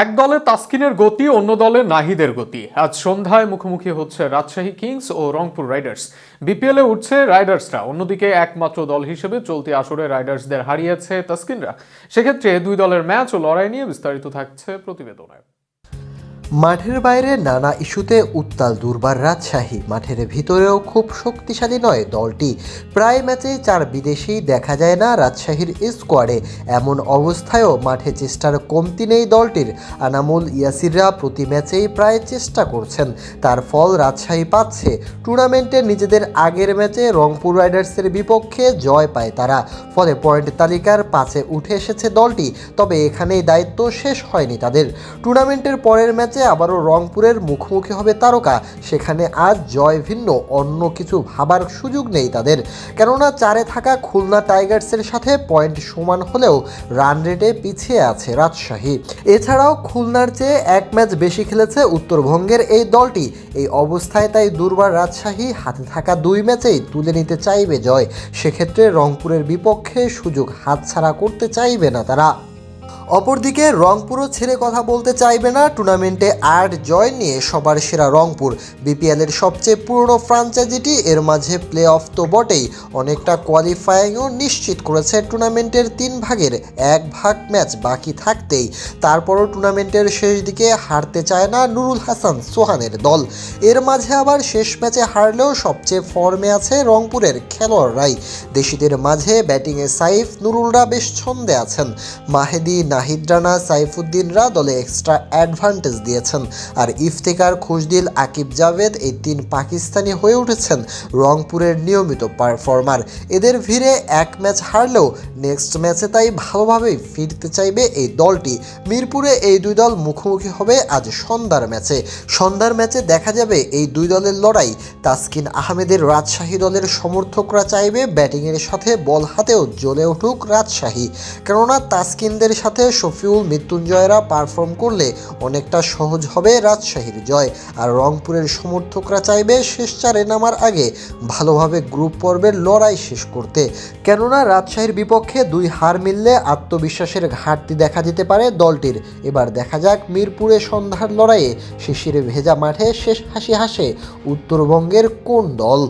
এক দলে তাস্কিনের গতি, অন্য দলে নাহিদের গতি। আজ সন্ধ্যায় মুখোমুখি হচ্ছে রাজশাহী কিংস ও রংপুর রাইডার্স। বিপিএলে উঠছে রাইডার্সরা। অন্যদিকে একমাত্র দল হিসেবে চলতি আসরে রাইডার্সদের হারিয়েছে তাস্কিনরা। সেক্ষেত্রে দুই দলের ম্যাচ ও লড়াই নিয়ে বিস্তারিত থাকছে প্রতিবেদনে। মাঠের বাইরে নানা ইস্যুতে উত্তাল দুর্বার রাজশাহী। মাঠের ভিতরেও খুব শক্তিশালী নয় দলটি। প্রায় ম্যাচেই চার বিদেশি দেখা যায় না রাজশাহীর স্কোয়াডে। এমন অবস্থায়ও মাঠে চেষ্টার কমতি নেই দলটির। আনামুল ইয়াসিররা প্রতি ম্যাচেই প্রায় চেষ্টা করছেন। তার ফল রাজশাহী পাচ্ছে। টুর্নামেন্টে নিজেদের আগের ম্যাচে রংপুর রাইডার্সের বিপক্ষে জয় পায় তারা। ফলে পয়েন্ট তালিকার পাঁচে উঠে এসেছে দলটি। তবে এখানেই দায়িত্ব শেষ হয়নি তাদের। টুর্নামেন্টের পরের ম্যাচে আবারও রংপুরের মুখোমুখি হবে তারকা। সেখানে আজ জয় ভিন্ন, অন্য কিছু ভাবার সুযোগ নেই তাদের। কেননা চারে থাকা খুলনা টাইগার্সের সাথে পয়েন্ট সমান হলেও রান রেটে পিছিয়ে আছে রাজশাহী। এছাড়াও খুলনার চেয়ে এক ম্যাচ বেশি খেলেছে উত্তরবঙ্গের এই দলটি। এই অবস্থায় তাই দুর্বার রাজশাহী হাতে থাকা দুই ম্যাচেই তুলে নিতে চাইবে জয়। সেক্ষেত্রে রংপুরের বিপক্ষে সুযোগ হাতছাড়া করতে চাইবে না তারা। অপরদিকে রংপুরও ছেড়ে কথা বলতে চাইবে না। টুর্নামেন্টে আট জয় নিয়ে সবার সেরা রংপুর। বিপিএলের সবচেয়ে পুরনো ফ্রাঞ্চাইজিটি, এর মাঝে প্লে অফ তো বটেই। অনেকটা কোয়ালিফাইংও নিশ্চিত করেছে টুর্নামেন্টের তিন ভাগের এক ভাগ ম্যাচ বাকি থাকতেই। তারপরও টুর্নামেন্টের শেষ দিকে হারতে চায় না নুরুল হাসান সোহানের দল। এর মাঝে আবার শেষ ম্যাচে হারলেও সবচেয়ে ফর্মে আছে রংপুরের খেলোয়াড়রাই। দেশিদের মাঝে ব্যাটিংয়ে সাইফ, নুরুলরা বেশ ছন্দে আছেন। মাহেদি নাহিদ রানা সাইফুদ্দিনরা দলে এক্সট্রা অ্যাডভান্টেজ দিয়েছেন। আর ইফতেকার খুশদিল আকিব জাভেদ এই তিন পাকিস্তানি হয়ে উঠেছেন রংপুরের নিয়মিত পারফর্মার এদের ভিড়ে এক ম্যাচ হারলেও নেক্সট ম্যাচে তাই ভালোভাবেই ফিরতে চাইবে এই দলটি। মিরপুরে এই দুই দল মুখোমুখি হবে আজ সন্ধ্যার ম্যাচে। সন্ধ্যার ম্যাচে দেখা যাবে এই দুই দলের লড়াই। তাসকিন আহমেদের রাজশাহী দলের সমর্থকরা চাইবে ব্যাটিংয়ের সাথে বল হাতেও জ্বলে উঠুক রাজশাহী। কেননা তাসকিনদের সাথে শফিউল মৃত্যুঞ্জয়রা পারফর্ম করলে অনেকটা সহজ হবে রাজশাহীর জয়। আর রংপুরের সমর্থকরা চাইবে শেষ চারে নামার আগে ভালোভাবে গ্রুপ পর্বের লড়াই শেষ করতে। কেননা রাজশাহীর বিপক্ষে দুই হার মিললে আত্মবিশ্বাসের ঘাটতি দেখা যেতে পারে দলটির। এবার দেখা যাক মিরপুরে সন্ধ্যার লড়াইয়ে শিশিরে ভেজা মাঠে শেষ হাসি হাসে উত্তরবঙ্গের কোন দল।